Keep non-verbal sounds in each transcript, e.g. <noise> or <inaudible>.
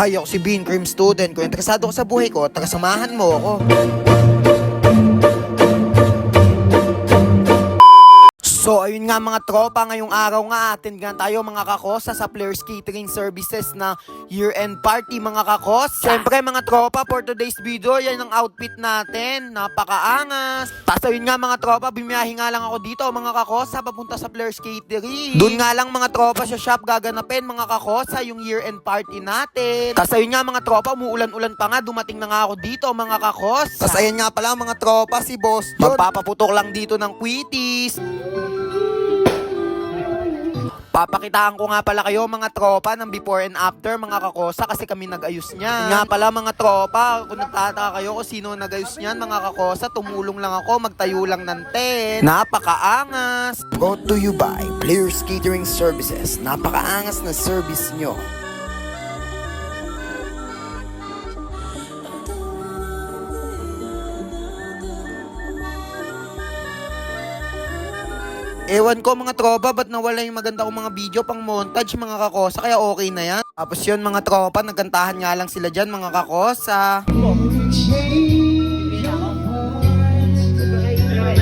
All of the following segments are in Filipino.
Ako si Bean Cream Student. Kung interesado ka sa buhay ko, taga samahan mo ako. So ayun nga mga tropa, ngayong araw nga atin nga tayo mga kakosa sa Players Catering Services na year-end party mga kakosa. Siyempre mga tropa, for today's video, yan ang outfit natin. Napakaangas. Tapos ayun nga mga tropa, bumiyahe nga lang ako dito mga kakosa papunta sa Players Catering. Doon nga lang mga tropa sa shop gaganapin mga kakosa yung year-end party natin. Tapos ayun nga mga tropa, umuulan-ulan pa nga, dumating na nga ako dito mga kakosa. Tapos ayun nga pala mga tropa, si Boss John. Magpapaputok lang dito ng quitties. Papakitaan ko nga pala kayo mga tropa ng before and after mga kakosa kasi kami nag-ayos niyan. Nga pala mga tropa, kung nagtataka kayo kung sino nag-ayos niyan mga kakosa, tumulong lang ako, magtayo lang ng tent. Napakaangas! Brought to you by Players Catering Services. Napakaangas na service nyo. Ewan ko mga tropa, ba't nawala yung maganda kong mga video pang montage mga kakosa, kaya okay na yan. Tapos yun mga tropa, nagkantahan nga lang sila dyan mga kakosa.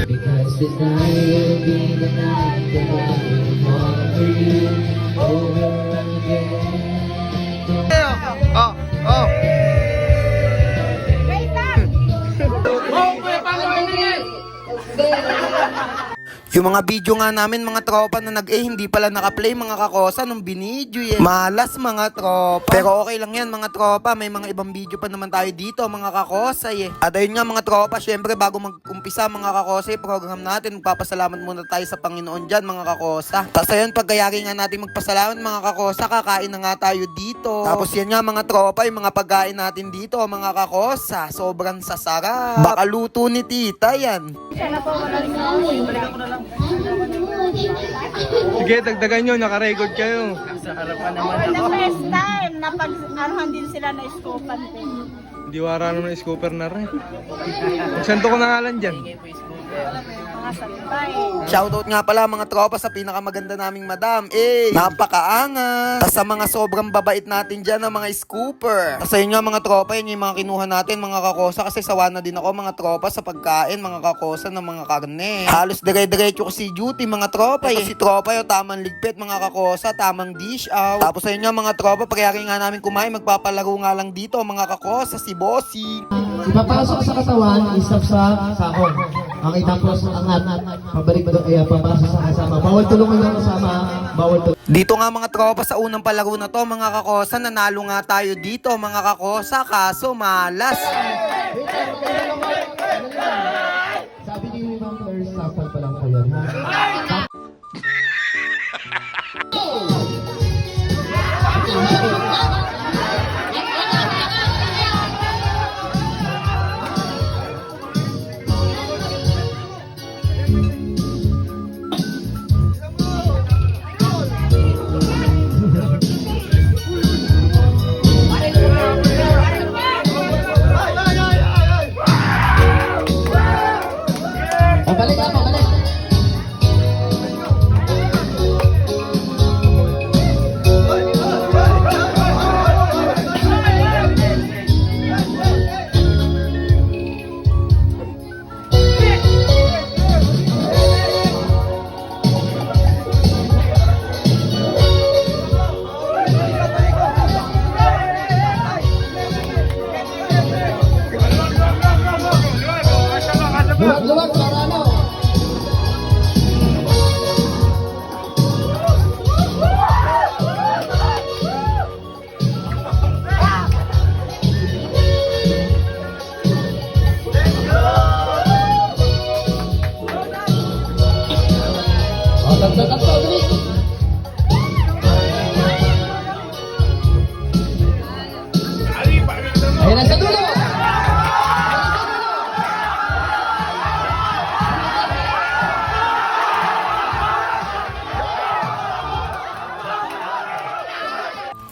Because this night will be the night that I will fall for you over again. Oh, oh. <laughs> Yung mga video nga namin mga tropa na nag eh hindi pala nakaplay mga kakosa nung binidyo eh. Malas mga tropa. Pero okay lang yan mga tropa. May mga ibang video pa naman tayo dito mga kakosa eh. At ayun nga mga tropa, syempre bago mag-umpisa mga kakosa yung program natin, magpapasalamat muna tayo sa Panginoon dyan mga kakosa. Tapos ayun, pagkayari nga natin magpasalamat mga kakosa, kakain na nga tayo dito. Tapos yan nga mga tropa, yung mga pagkain natin dito mga kakosa. Sobrang sasarap. Baka luto ni tita yan. Sige, dagdagan nyo, nakarecord kayo. The first time na pag anuhan din sila na scopan din. Hindi wara naman ng scooper na rin. Magsento ko na nga lang dyan. Mga sabay. Shoutout nga pala mga tropa sa pinakamaganda naming madam. Eh, napakaangas. Tas sa mga sobrang babait natin dyan ng mga scooper. Tas ayun nga mga tropa, yun yung mga kinuha natin mga kakosa kasi sawa na din ako mga tropa sa pagkain, mga kakosa ng mga karne. Halos dire-diretso ko si duty mga tropa. Eh. Si tropa yung tamang ligpit mga kakosa, tamang dish out. Tapos ayun nga mga tropa, pagyari nga namin kumain, magpapalaro nga lang dito mga kakosa, si Bossy. Ipapasok sa katawan, isap sa sahong. Ang itapos angat, pabalik do, ay papasok sa kasama. Bawal tulungan ng kasama, bawal tulungan. Dito nga mga tropa sa unang palaro na to mga kakosa, nanalo nga tayo dito mga kakosa, kaso malas. Sabi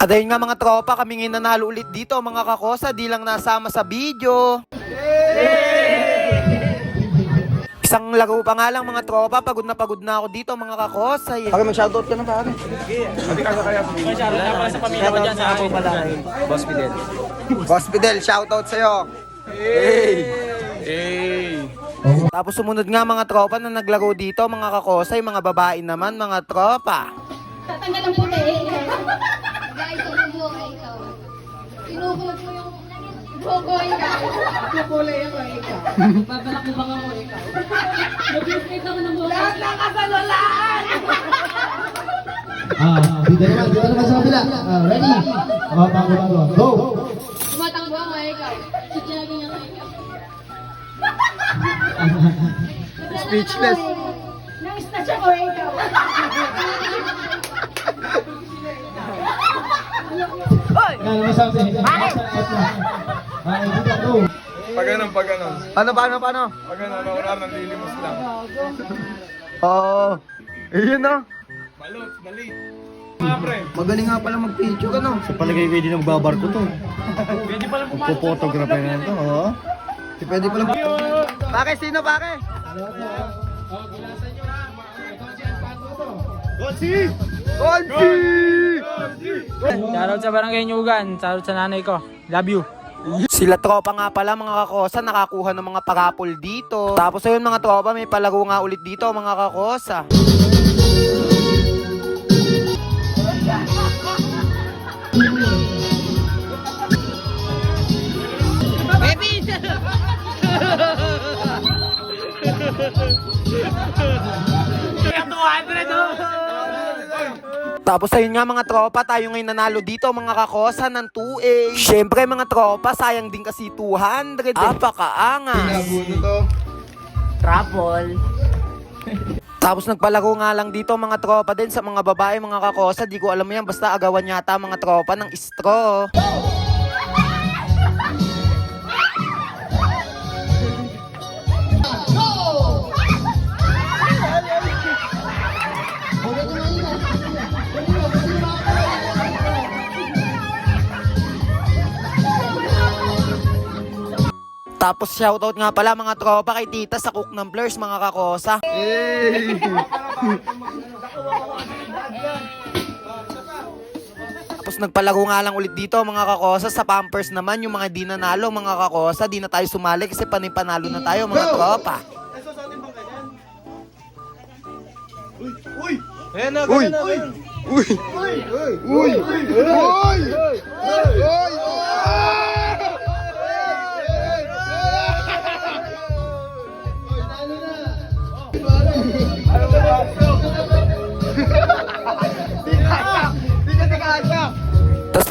At ayun nga mga tropa, kami ngayon nanalo ulit dito mga kakosa, di lang nasama sa video. Isang laro pa nga lang mga tropa, pagod na pagod na ako dito mga kakosay. Pag mag-shoutout ka na pare. Boss Fidel. Boss Fidel, shoutout sa'yo. Tapos sumunod nga mga tropa na naglaro dito, mga kakosay, mga babae naman, mga tropa. Tatanggal ang puti eh. Guys, ano mo kay ikaw? Inuhulog mo yung Gogoy ka. Kukulay ako ikaw. Babalak mo bang ako ikaw? Mag-respect ako ng buhay. Lahat ng kasalulaan! Ah, dito naman, dito naman sa kabila. Ah, ready? Oh, bago, bago. Go! Tumatanggo ako ikaw. Sudyagin ako ikaw. Speechless. Yan, masabi. Ah, dito, go. Pag ganun, pag ganun. Paano, paano, paano? Pag ganun, orar ng lilimos lang. Oo. Ayun na. Balot, pre. Magaling nga pala mag-picture, ano? Sa palagay ko hindi nagbabar ko to. Pwede pala pumasok. Pupotografe na ito, oo. Si pwede pala. Pare, sino pare? Gonsi! Gonsi! Shoutout sa Barangay Nyugan, shoutout sa nanay ko. Love you. Sila tropa nga pala mga kakosa, nakakuha ng mga parapol dito. Tapos ayun mga tropa, may palaro nga ulit dito mga kakosa. Tapos ayun nga mga tropa, tayo ngayon nanalo dito mga kakosa ng 2A. Siyempre mga tropa, sayang din kasi 200. Apakaangas. Travel. Tapos nagpalaro nga lang dito mga tropa din sa mga babae mga kakosa. Di ko alam yan, basta agawan yata mga tropa ng straw. Tapos shoutout nga pala mga tropa kay tita sa Cook ng Blurs mga kakosa. Tapos nagpalaro nga lang ulit dito mga kakosa sa Pampers naman yung mga di nanalo mga kakosa di na tayo sumali kasi panipanalo na tayo mga tropa. Ayan na, ganun na. Uy! Tapos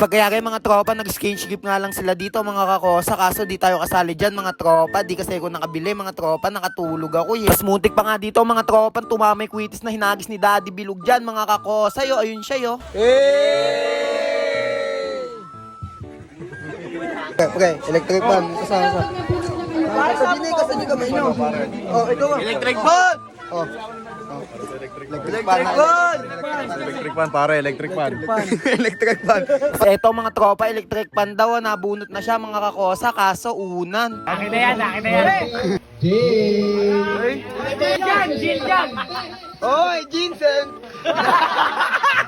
pagkayari mga tropa, gift nga lang sila dito mga kakosa. Kaso di tayo kasali dyan mga tropa. Di kasi ako nakabili mga tropa, nakatulog ako eh. Tapos muntik pa nga dito mga tropa, tumamay kwitis na hinagis ni Daddy Bilog dyan mga kakosa. Yo, ayun siya yo. Pre, pre, electric fan, kasama sa. Kasabini, kasabini kamay nyo. Oh, ito nga. Electric fan! Oh. Electric fan. Electric fan, pare, electric fan. electric fan. <laughs> Eto mga tropa, electric fan daw, nabunot na siya mga kakosa, kaso unan. Akin na yan, akin na yan. Yan, Jill yan. Oy, Jinsen! <laughs>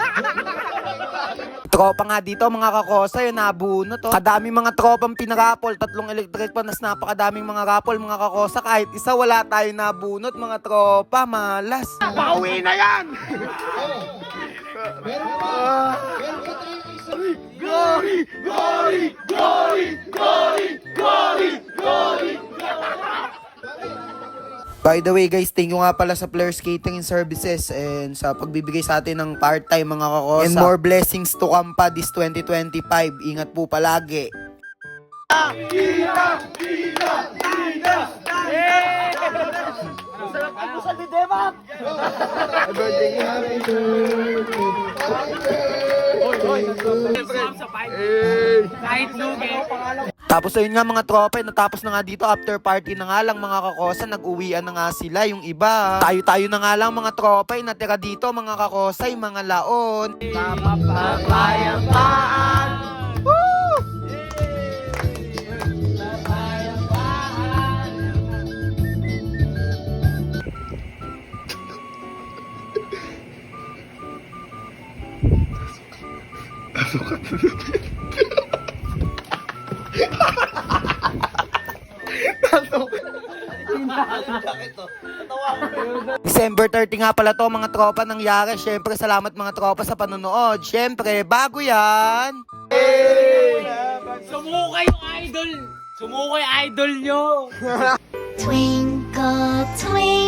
tropa nga dito mga kakosa, yun nabunot to. Kadami mga tropang pinarapol, tatlong electric fan, nas napakadaming mga rapol mga kakosa. Kahit isa wala tayo nabunot mga tropa, malas. Pauwi na yan! By the way guys, thank you nga pala sa Players Catering Services and sa pagbibigay sa atin ng part-time mga kakosa. And more blessings to come pa this 2025. Ingat po palagi. Kahit lugi. Tapos ayun nga mga tropa, natapos na nga dito after party na nga lang mga kakosa, nag-uwian na nga sila yung iba. Tayo-tayo na nga lang mga tropa, yung natira dito mga kakosay, mga laon. December 30 nga pala to mga tropa nangyari. Siyempre, salamat mga tropa sa panonood. Siyempre, bago yan. Sumukay yung idol! Sumukay idol nyo! <laughs> Twinkle, twinkle.